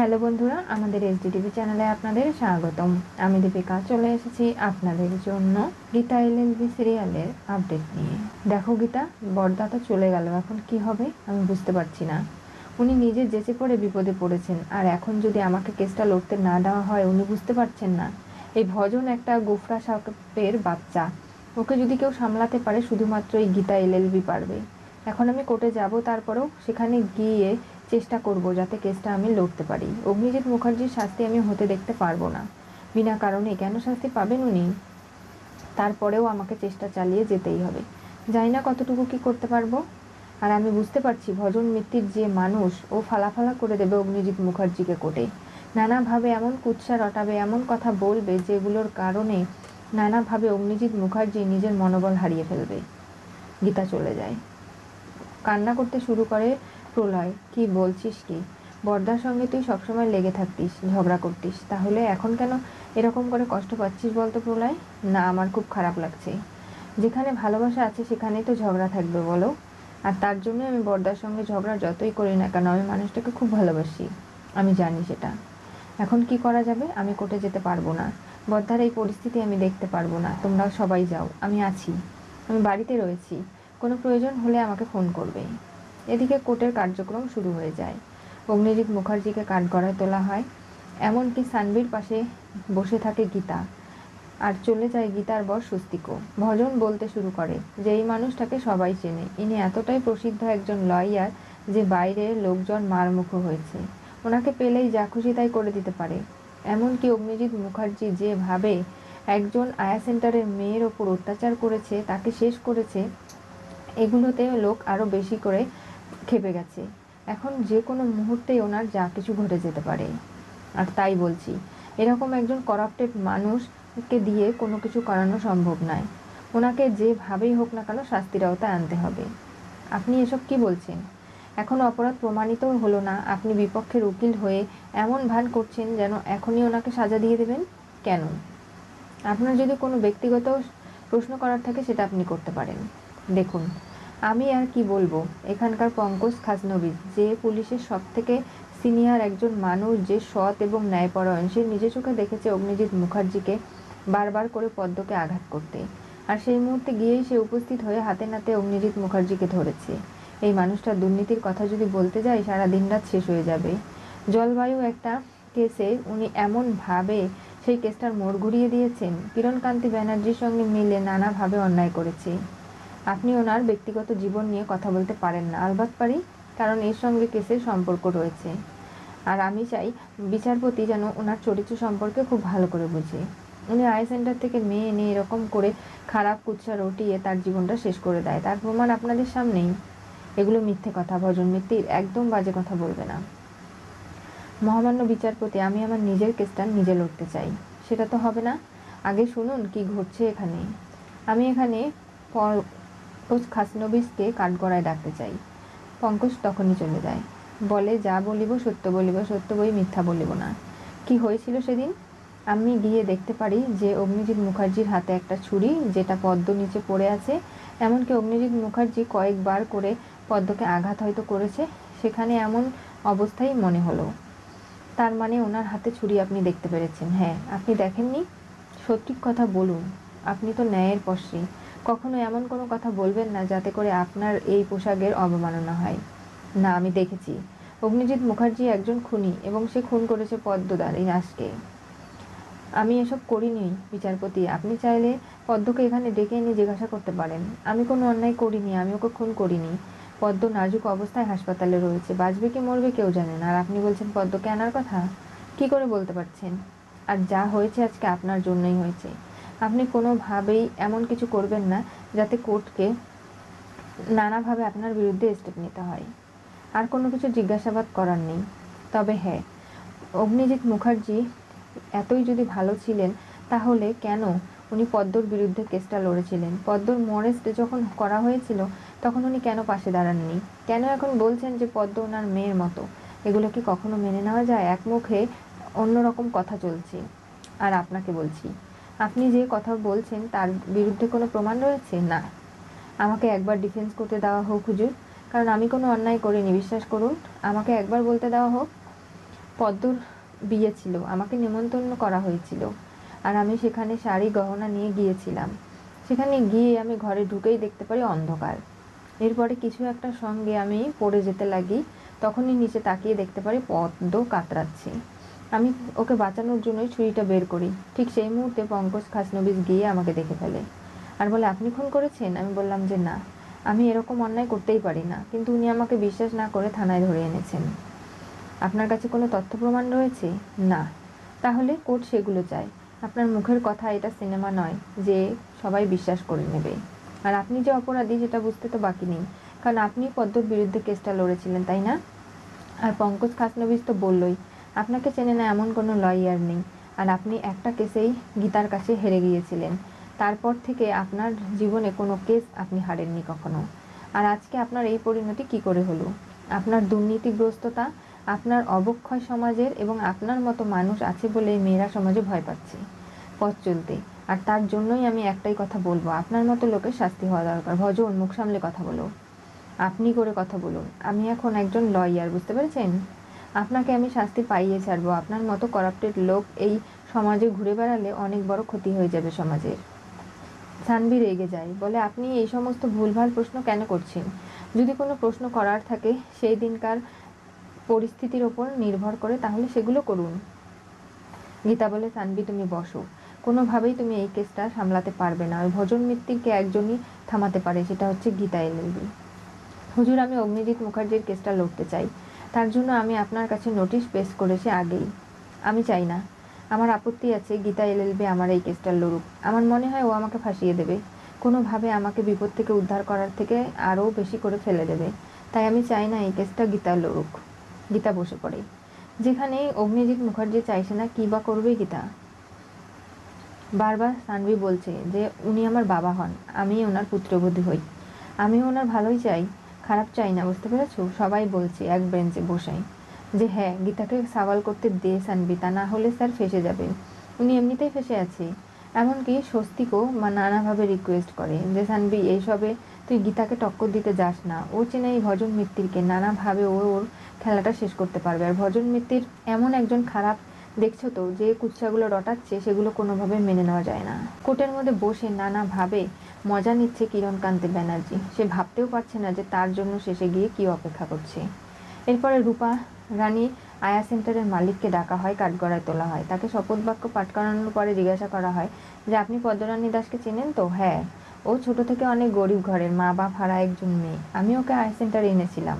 Hello বন্ধুরা, আমাদের SDTV চ্যানেলে আপনাদের স্বাগতম। আমি দীপিকা, চলে এসেছি আপনাদের জন্য গীতা এলএলবি সিরিয়ালের আপডেট নিয়ে। দেখো গীতা, বর্দা তো চলে গেল, এখন কি হবে আমি বুঝতে পারছি না। উনি নিজে যেচে পড়ে বিপদে পড়েছেন, আর এখন যদি আমাকে কেসটা লড়তে না দেওয়া হয়, উনি বুঝতে পারছেন না। এই ভজন একটা গোফরা সাপের বাচ্চা। ওকে যদি কেউ সামলাতে পারে, শুধুমাত্র এই গীতা এলএলবি পারবে। এখন আমি কোর্টে যাব, তারপরেও সেখানে গিয়ে চেষ্টা করব যাতে কেসটা আমি লড়তে পারি। অগ্নিজিৎ মুখার্জির শাস্তি আমি হতে দেখতে পারব না। বিনা কারণে কেন শাস্তি পাবেন উনি? তারপরেও আমাকে চেষ্টা চালিয়ে যেতেই হবে। জানি না কতটুকু কি করতে পারব? আর আমি বুঝতে পারছি ভজন মিত্তির যে মানুষ, ও ফালাফালা করে দেবে অগ্নিজিৎ মুখার্জিকে কোটে নানাভাবে এমন কুৎসা রটাবে, এমন কথা বলবে যেগুলোর কারণে নানাভাবে অগ্নিজিৎ মুখার্জি নিজের মনোবল হারিয়ে ফেলবে। গীতা চলে যায়। কান্না করতে শুরু করে প্রলয়, কি বলছিস কি? বর্দার সঙ্গে তুই সবসময় লেগে থাকতিস, ঝগড়া করতিস। তাহলে এখন কেন এরকম করে কষ্ট পাচ্ছিস বলতো প্রলয়? না, আমার খুব খারাপ লাগছে। যেখানে ভালোবাসা আছে সেখানেই তো ঝগড়া থাকবে বলো। আর তার জন্য আমি বর্দার সঙ্গে ঝগড়া যতই করি না কেন, আমি মানুষটাকে খুব ভালোবাসি। আমি জানি সেটা। এখন কি করা যাবে? আমি কোর্টে যেতে পারব না। বর্দার এই পরিস্থিতি আমি দেখতে পারব না। তোমরা সবাই যাও। আমি আছি। আমি বাড়িতে রয়েছি। কোনো প্রয়োজন হলে আমাকে ফোন করবে। এদিকে কোর্টের কার্যক্রম শুরু হয়ে যায়। অগ্নিজিৎ মুখার্জিকে কাঠগড়ায় তোলা হয়। এমনকি সানবির পাশে বসে থাকে গীতা। আর চলে যায় গীতার বর স্বস্তিকও। ভজন বলতে শুরু করে, যে এই মানুষটাকে সবাই চেনে। ইনি এতটাই প্রসিদ্ধ একজন লয়ার যে বাইরে লোকজন মারমুখো হয়েছে। ওনাকে পেলেই যা খুশি তাই করে দিতে পারে। এমনকি অগ্নিজিৎ মুখার্জি যেভাবে একজন আয়া সেন্টারের মেয়ের ওপর অত্যাচার করেছে, তাকে শেষ করেছে, এগুলোতে লোক আরও বেশি করে খেপে গেছে। এখন যে কোনো মুহূর্তেই ওনার যা কিছু ঘটে যেতে পারে। আর তাই বলছি, এরকম একজন করাপ্টেড মানুষকে দিয়ে কোনো কিছু করানো সম্ভব নয়। ওনাকে যেভাবেই হোক না কেন শাস্তির আওতায় আনতে হবে। আপনি এসব কি বলছেন? এখন অপরাধ প্রমাণিত হলো না। আপনি বিপক্ষের উকিল হয়ে এমন ভান করছেন যেন এখনই ওনাকে সাজা দিয়ে দেবেন? কেন? আপনার যদি কোনো ব্যক্তিগত প্রশ্ন করার থাকে সেটা আপনি করতে পারেন। দেখুন আমি আর কি বলব? এখানকার পঙ্কজ খাজনবী, যে পুলিশের সব থেকে সিনিয়র একজন মানুষ, যে সৎ এবং ন্যায়পরায়ণ, সে নিজে চোখে দেখেছে অগ্নিজিৎ মুখার্জিকে বারবার করে পদ্মকে আঘাত করতে। আর সেই মুহূর্তে গিয়েই সে উপস্থিত হয়ে হাতে নাতে অগ্নিজিৎ মুখার্জিকে ধরেছে। এই মানুষটা দুর্নীতির কথা যদি বলতে যায় সারা দিন রাত শেষ হয়ে যাবে। জলবায়ু একটা কেসে উনি এমনভাবে সেই কেসটার মোড় ঘুরিয়ে দিয়েছেন। কিরণকান্তি ব্যানার্জির সঙ্গে মিলে নানাভাবে অন্যায় করেছে। আপনি ওনার ব্যক্তিগত জীবন নিয়ে কথা বলতে পারেন না, আলবাত পারি, কারণ এর সঙ্গে কেসের সম্পর্ক রয়েছে। আর আমি চাই বিচারপতি যেন ওনার চরিত্র সম্পর্কে খুব ভালো করে বুঝে। উনি আই সেন্টার থেকে মেয়ে এনে এরকম করে খারাপ কুচ্ছা রটিয়ে তার জীবনটা শেষ করে দেয়। তার প্রমাণ আপনাদের সামনেই। এগুলো মিথ্যে কথা, ভজন মিত্তির একদম বাজে কথা বলবে না। মহামান্য বিচারপতি, আমি আমার নিজের কেসটা নিজে লড়তে চাই। সেটা তো হবে না। আগে শুনুন কি ঘটছে এখানে। আমি এখানে পঙ্কজ খাসনবিসকে কাঠগড়ায় ডাকতে চাই। পঙ্কজ তখনই চলে যায়। বলে, যা বলিব সত্য বলিব, সত্য বই মিথ্যা বলিব না। কি হয়েছিল সেদিন? আমি গিয়ে দেখতে পারি যে অগ্নিজিৎ মুখার্জির হাতে একটা ছুরি, যেটা পদ্ম নিচে পড়ে আছে। এমনকি অগ্নিজিৎ মুখার্জি কয়েকবার করে পদ্মকে আঘাত হয়তো করেছে। সেখানে এমন অবস্থাই মনে হলো। তার মানে ওনার হাতে ছুরি আপনি দেখতে পেরেছেন। হ্যাঁ আপনি দেখেননি? সঠিক কথা বলুন। আপনি তো ন্যায়ের পশ্রী। কখনো এমন কোনো কথা বলবেন না যাতে করে আপনার এই পোশাকের অবমাননা হয়। না, আমি দেখেছি। অগ্নিজিৎ মুখার্জি একজন খুনি এবং সে খুন করেছে পদ্মদার এই নাচকে আমি এসব করিনি, বিচারপতি। আপনি চাইলে পদ্মকে এখানে ডেকে এনে জিজ্ঞাসা করতে পারেন। আমি কোনো অন্যায় করিনি, আমি ওকে খুন করিনি। পদ্ম নাজুক অবস্থায় হাসপাতালে রয়েছে। বাঁচবে কি মরবে কেউ জানে না। আর আপনি বলছেন পদ্মকে আনার কথা? কি করে বলতে পারছেন? আর যা হয়েছে আজকে আপনার জন্যই হয়েছে। আপনি কোনোভাবেই এমন কিছু করবেন না যাতে কোর্টকে নানাভাবে আপনার বিরুদ্ধে স্টেপ নিতে হয়। আর কোনো কিছু জিজ্ঞাসাবাদ করার নেই। তবে হ্যাঁ অগ্নিজিৎ মুখার্জি এতই যদি ভালো ছিলেন, তাহলে কেন উনি পদ্মর বিরুদ্ধে কেসটা লড়েছিলেন? পদ্মর মরেস্ট যখন করা হয়েছিল, তখন উনি কেন পাশে দাঁড়াননি? কেন এখন বলছেন যে পদ্ম ওনার মেয়ের মতো? এগুলো কি কখনো মেনে নেওয়া যায়? এক মুখে অন্যরকম কথা চলছে। আর আপনাকে বলছি আপনি যে কথা বলছেন, তার বিরুদ্ধে কোনো প্রমাণ রয়েছে? না। আমাকে একবার ডিফেন্স করতে দেওয়া হোক হুজুর। কারণ আমি কোনো অন্যায় করিনি, বিশ্বাস করুন। আমাকে একবার বলতে দেওয়া হোক, পদ্মর বিয়ে ছিল, আমাকে নিমন্ত্রণ করা হয়েছিল। আর আমি সেখানে শাড়ি, গহনা নিয়ে গিয়েছিলাম। সেখানে গিয়ে আমি ঘরে ঢুকেই দেখতে পারি অন্ধকার। এরপরে কিছু একটা সঙ্গে আমি পড়ে যেতে লাগি, তখনই নিচে তাকিয়ে দেখতে পারি পদ্ম কাতরাচ্ছে। আমি ওকে বাঁচানোর জন্যই ছুরিটা বের করি। ঠিক সেই মুহূর্তে পঙ্কজ খাসনবিজ গিয়ে আমাকে দেখে ফেলে। আর বলে, আপনি খুন করেছেন? আমি বললাম যে, না। আমি এরকম অন্যায় করতেই পারি না। কিন্তু উনি আমাকে বিশ্বাস না করে থানায় ধরে এনেছেন। আপনার কাছে কোনো তথ্য প্রমাণ রয়েছে? না। তাহলে কোর্ট সেগুলো চায়। আপনার মুখের কথা এটা সিনেমা নয় যে সবাই বিশ্বাস করে নেবে। আর আপনি যে অপরাধী সেটা বুঝতে তো বাকি নেই। কারণ আপনি পদ্মর বিরুদ্ধে কেসটা লড়েছিলেন, তাই না? আর পঙ্কজ খাসনবিজ তো বললই আপনাকে চেনে না এমন কোনো লয়ার নেই। আর আপনি একটা কেসেই গীতার কাছে হেরে গিয়েছিলেন। তারপর থেকে আপনার জীবনে কোনো কেস আপনি হারেননি কখনো। আর আজকে আপনার এই পরিণতি কি করে হলো? আপনার দুর্নীতিগ্রস্ততা, আপনার অবক্ষয় সমাজের এবং আপনার মতো মানুষ আছে বলে মেয়েরা সমাজে ভয় পাচ্ছে। পথ চলতে। আর তার জন্যই আমি একটাই কথা বলব, আপনার মতো লোকের শাস্তি হওয়া দরকার। ভজন, মুখ সামলে কথা বলো। আপনি করে কথা বলুন। আমি এখন একজন লয়ার বুঝতে পেরেছেন? আপনাকে আমি শাস্তি পাইয়ে ছাড়বো। আপনার মতো করাপ্টেড লোক এই সমাজে ঘুরে বেড়ালে অনেক বড় ক্ষতি হয়ে যাবে সমাজের। সানবি রেগে যায়, বলে, আপনি এই সমস্ত ভুলভাল প্রশ্ন কেন করছেন? যদি কোনো প্রশ্ন করার থাকে সেই দিনকার পরিস্থিতির ওপর নির্ভর করে, তাহলে সেগুলো করুন। গীতা বলে সানবি তুমি বসো। কোনোভাবেই তুমি এই কেসটা সামলাতে পারবে না। ওই ভজন মিত্তিরকে একজনই থামাতে পারে, সেটা হচ্ছে গীতা এলএলবি হুজুর, আমি অগ্নিজিৎ মুখার্জির কেসটা লড়তে চাই। তার জন্য আমি আপনার কাছে নোটিশ পেশ করেছি আগেই। আমি চাই না। আমার আপত্তি আছে, গীতা এলএলবি আমার এই কেসটা লড়ুক আমার মনে হয় ও আমাকে ফাঁসিয়ে দেবে। কোনোভাবে আমাকে বিপদ থেকে উদ্ধার করার থেকে আরও বেশি করে ফেলে দেবে। তাই আমি চাই না এই কেসটা গীতা লড়ুক গীতা বসে পড়ে। যেখানে অগ্নিজিৎ মুখার্জি চাইছে না কী বা করবে গীতা? বারবার সানভি বলছে যে, উনি আমার বাবা হন। আমি ওনার পুত্রবধূ হই। আমি ওনার ভালোই চাই। খারাপ চাই না, বুঝতে পেরেছ? সবাই বলছে, এক বেঞ্চে বসাই। যে হ্যাঁ গীতাকে সাওয়াল করতে দে সানবি তা না হলে স্যার ফেসে যাবে উনি এমনিতেই ফেসে আছে। এমনকি স্বস্তিকও নানাভাবে রিকোয়েস্ট করে যে সানবি এইসবে তুই গীতাকে টক্কর দিতে যাস না। ও চেনে এই ভজন মিত্তিরকে, নানাভাবে ও ওর খেলাটা শেষ করতে পারবে। আর ভজন মিত্তির এমন একজন খারাপ দেখছ তো, যে কুচ্ছাগুলো রটাচ্ছে, সেগুলো কোনোভাবে মেনে নেওয়া যায় না। কোর্টের মধ্যে বসে নানাভাবে মজা নিচ্ছে কিরণকান্তি ব্যানার্জি। সে ভাবতেও পারছে না যে তার জন্য শেষে গিয়ে কি অপেক্ষা করছে। এরপরে রূপা, রানী, আয়া সেন্টারের মালিককে ডাকা হয়, কাঠগড়ায় তোলা হয়। তাকে শপথ বাক্য পাঠ করানোর পরে জিজ্ঞাসা করা হয়, যে আপনি পদ্মরানী দাসকে চেনেন তো? হ্যাঁ। ও ছোট থেকে অনেক গরিব ঘরের মা, বাপ, হারা একজন মেয়ে। আমি ওকে আয়া সেন্টারে এনেছিলাম।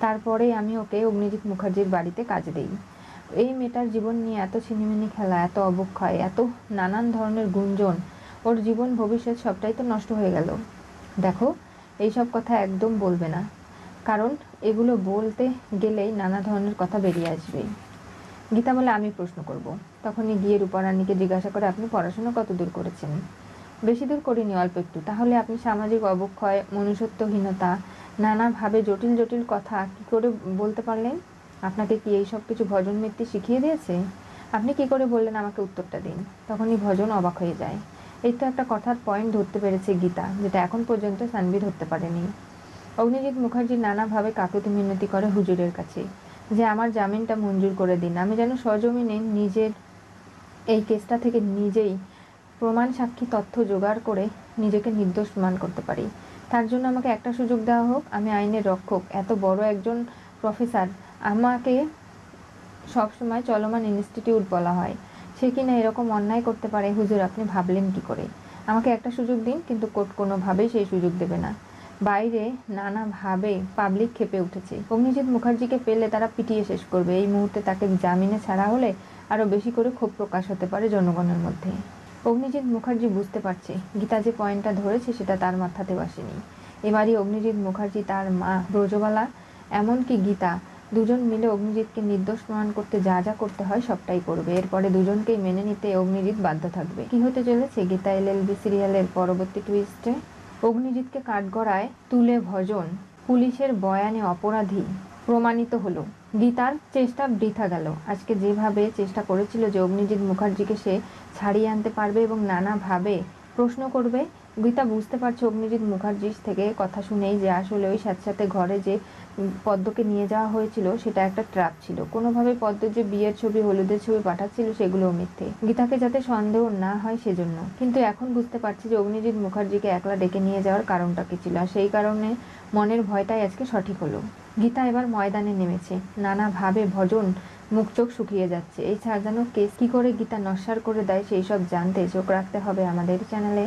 তারপরে আমি ওকে অগ্নিজিৎ মুখার্জির বাড়িতে কাজ দিই। এই মেয়েটার জীবন নিয়ে এত ছিনিমিনি খেলা, এত অবক্ষয়, এত নানান ধরনের গুঞ্জন, ওর জীবন ভবিষ্যৎ সবটাই তো নষ্ট হয়ে গেল। দেখো, এইসব কথা একদম বলবে না। কারণ এগুলো বলতে গেলেই নানা ধরনের কথা বেরিয়ে আসবে। গীতা বলে, আমি প্রশ্ন করব। তখনই গিয়ে রূপারানীকে জিজ্ঞাসা করে, আপনি পড়াশোনা কত দূর করেছেন? বেশি দূর করিনি, অল্প একটু। তাহলে আপনি সামাজিক অবক্ষয়, মনুষ্যত্বহীনতা, নানাভাবে জটিল জটিল কথা কি করে বলতে পারলেন? আপনাকে কি এই সব কিছু ভজন মিত্তি শিখিয়ে দিয়েছে? আপনি কি করে বললেন আমাকে উত্তরটা দিন? তখনই ভজন অবাক হয়ে যায়। এই তো একটা কথার পয়েন্ট ধরতে পেরেছে গীতা, যেটা এখন পর্যন্ত সানভি ধরতে পারেনি। অগ্নিজিৎ মুখার্জি নানাভাবে কাকুতি মিনতি করে হুজুরের কাছে। যে আমার জামিনটা মঞ্জুর করে দিন। আমি যেন সজমিনে নিজের এই কেসটা থেকে নিজেই প্রমাণ সাক্ষী তথ্য জোগাড় করে নিজেকে নির্দোষ প্রমাণ করতে পারি। তার জন্য আমাকে একটা সুযোগ দেওয়া হোক। আমি আইনের রক্ষক। এত বড় একজন প্রফেসর আমাকে সবসময় চলমান ইনস্টিটিউট বলা হয়। সে কিনা এরকম অন্যায় করতে পারে, হুজুর আপনি ভাবলেন কি করে? আমাকে একটা সুযোগ দিন, কিন্তু কোর্ট কোনোভাবেই সেই সুযোগ দেবে না। বাইরে নানাভাবে পাবলিক খেপে উঠেছে। অগ্নিজিৎ মুখার্জিকে পেলে তারা পিটিয়ে শেষ করবে। এই মুহূর্তে তাকে জামিনে ছাড়া হলে আরও বেশি করে ক্ষোভ প্রকাশ হতে পারে জনগণের মধ্যে। অগ্নিজিৎ মুখার্জি বুঝতে পারছে, গীতা যে পয়েন্টটা ধরেছে সেটা তার মাথাতেও আসেনি। এবারই অগ্নিজিৎ মুখার্জি তার মা ব্রজবালা, এমনকি গীতা দুজন মিলে অগ্নিজিৎকে নির্দোষ প্রমাণ করতে যা যা করতে হয় সবটাই করবে। এরপরে দুজনকেই মেনে নিতে অগ্নিজিৎ বাধ্য থাকবে। কি হতে চলেছে? গীতা এলএলবি সিরিয়ালের পরবর্তী টুইস্টে অগ্নিজিৎকে কাঠগড়ায় তুলে ভজন, পুলিশের বয়ানে অপরাধী প্রমাণিত হলো। গীতার চেষ্টা বৃথা গেল। আজকে যেভাবে চেষ্টা করেছিল যে অগ্নিজিৎ মুখার্জিকে সে ছাড়িয়ে আনতে পারবে এবং নানাভাবে প্রশ্ন করবে গীতা, বুঝতে পারছে অগ্নিজিৎ মুখার্জির থেকে কথা শুনেই যে আসলে ওই সাথে সাথে ঘরে যে পদ্মকে নিয়ে যাওয়া হয়েছিল, সেটা একটা ট্র্যাপ ছিল। কোনোভাবে পদ্ম যে বিয়ের ছবি, হলুদের ছবি পাঠাচ্ছিল, সেগুলোও মিথ্যে। গীতাকে যাতে সন্দেহ না হয় সেজন্য। কিন্তু এখন বুঝতে পারছি যে অগ্নিজিৎ মুখার্জিকে একলা ডেকে নিয়ে যাওয়ার কারণটা কি ছিল, আর সেই কারণে মনের ভয়টাই আজকে সঠিক হলো। গীতা এবার ময়দানে নেমেছে। নানাভাবে ভজন মুখ চোখ শুকিয়ে যাচ্ছে। এই সাজানো কেস কি করে গীতা নস্যার করে দেয়, সেই সব জানতে চোখ রাখতে হবে আমাদের চ্যানেলে।